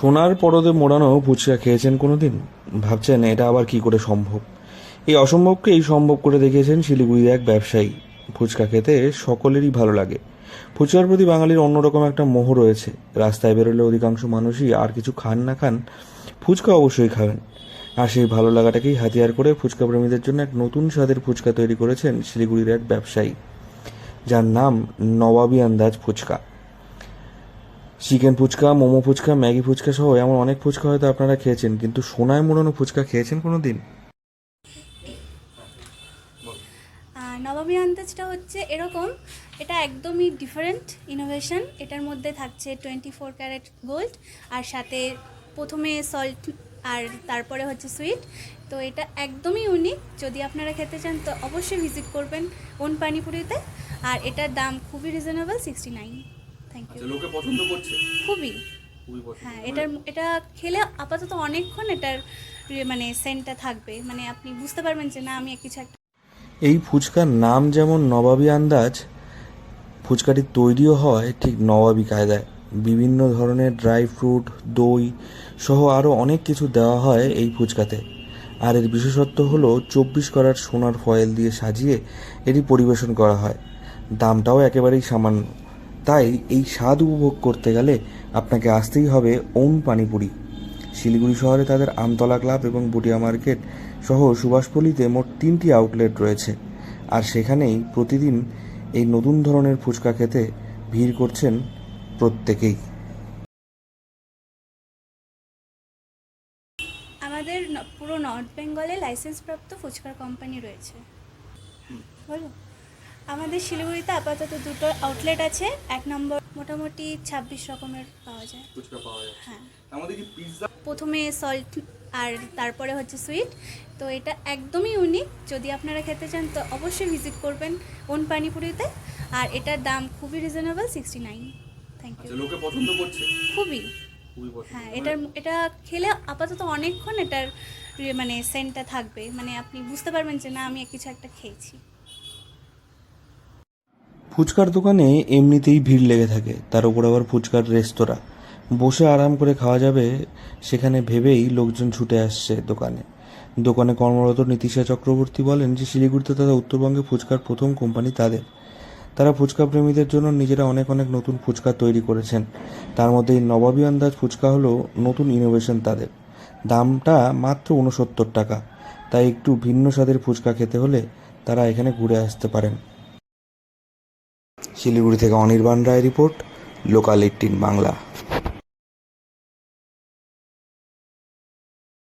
সোনার পরদে মোড়ানো ফুচকা খেয়েছেন কোনোদিন? ভাবছেন এটা আবার কি করে সম্ভব? এই অসম্ভবকে এই সম্ভব করে দেখিয়েছেন শিলিগুড়ির এক ব্যবসায়ী। ফুচকা খেতে সকলেরই ভালো লাগে। ফুচকার প্রতি বাঙালির অন্যরকম একটা মোহ রয়েছে। রাস্তায় বেরোলে অধিকাংশ মানুষই আর কিছু খান না খান, ফুচকা অবশ্যই খাবেন। আর সেই ভালো লাগাটাকেই হাতিয়ার করে ফুচকা প্রেমীদের জন্য এক নতুন স্বাদের ফুচকা তৈরি করেছেন শিলিগুড়ির এক ব্যবসায়ী। যার নাম নবাবী আন্দাজ ফুচকা। চিকেন ফুচকা, মোমো ফুচকা, ম্যাগি ফুচকা সহ এমন অনেক ফুচকা হয়তো আপনারা খেয়েছেন, কিন্তু সোনায় মোড়ানো ফুচকা খেয়েছেন কোনো দিন নবমী আন্দাজটা হচ্ছে এরকম, এটা একদমই ডিফারেন্ট ইনোভেশন এটার মধ্যে থাকছে টোয়েন্টি ফোর ক্যারেট গোল্ড আর সাথে প্রথমে সল্ট আর তারপরে হচ্ছে সুইট তো এটা একদমই ইউনিক যদি আপনারা খেতে চান তো অবশ্যই ভিজিট করবেন ওন পানিপুরিতে, আর এটার দাম খুবই reasonable sixty nine thank you লোকে পছন্দ করছে? খুবই। খুবই হ্যাঁ এটার এটা খেলে আপাতত অনেকক্ষণ এটার মানে সেন্টটা থাকবে। মানে আপনি বুঝতে পারবেন যে না আমি কিছু একটা এই ফুচকার নাম যেমন নবাবী আন্দাজ ফুচকাটি তৈরিও হয় ঠিক নবাবী কায়দায়। বিভিন্ন ধরনের ড্রাই ফ্রুট দই সহ আরও অনেক কিছু দেওয়া হয় এই ফুচকাতে। আর এর বিশেষত্ব হলো চব্বিশ করার সোনার ফয়েল দিয়ে সাজিয়ে এটি পরিবেশন করা হয়। দামটাও একেবারেই সামান্য। তাই এই স্বাদ উপভোগ করতে গেলে আপনাকে আসতেই হবে ওন পানিপুরি। শিলিগুড়ি শহরে তাদের আমতলা ক্লাব এবং বুটিয়া মার্কেট সহ সুভাষপল্লিতে মোট তিনটি আউটলেট রয়েছে। আর সেখানেই প্রতিদিন এই নতুন ধরনের ফুচকা খেতে ভিড় করছেন প্রত্যেকেই। আমাদের পুরো নর্থ বেঙ্গলে লাইসেন্সপ্রাপ্ত ফুচকার কোম্পানি রয়েছে। বলো আমাদের শিলিগুড়িতে আপাতত দুটো আউটলেট আছে। এক নম্বর মোটামুটি ছাব্বিশ রকমের পাওয়া যায়। ফুচকা পাওয়া যায়। হ্যাঁ। আমাদের কি পিৎজা প্রথমে সল্ট আর তারপরে হচ্ছে সুইট তো এটা একদমই ইউনিক যদি আপনারা খেতে চান তো অবশ্যই ভিজিট করবেন ওন পানিপুরিতে আর এটার দাম খুবই reasonable sixty nine thank you লোকে পছন্দ করছে? খুবই। খুবই হ্যাঁ এটার এটা খেলে আপাতত অনেকক্ষণ এটার মানে সেন্টটা থাকবে। মানে আপনি বুঝতে পারবেন যে না আমি কিছু একটা খেয়েছি। ফুচকার দোকানে এমনিতেই ভিড় লেগে থাকে। তার উপর আবার ফুচকার রেস্তোরাঁ। বসে আরাম করে খাওয়া যাবে, সেখানে ভেবেই লোকজন ছুটে আসছে দোকানে। দোকানে কর্মরত নীতিশা চক্রবর্তী বলেন যে, শিলিগুড়িতে তথা উত্তরবঙ্গে ফুচকার প্রথম কোম্পানি তাদের। তারা ফুচকা প্রেমীদের জন্য নিজেরা অনেক অনেক নতুন ফুচকা তৈরি করেছেন। তার মধ্যে এই নবাবী আন্দাজ ফুচকা হলো নতুন ইনোভেশন তাদের। দামটা মাত্র উনসত্তর টাকা। তাই একটু ভিন্ন স্বাদের ফুচকা খেতে হলে তারা এখানে ঘুরে আসতে পারেন। শিলিগুড়ি থেকে Anirban Roy report local eighteen Bangla.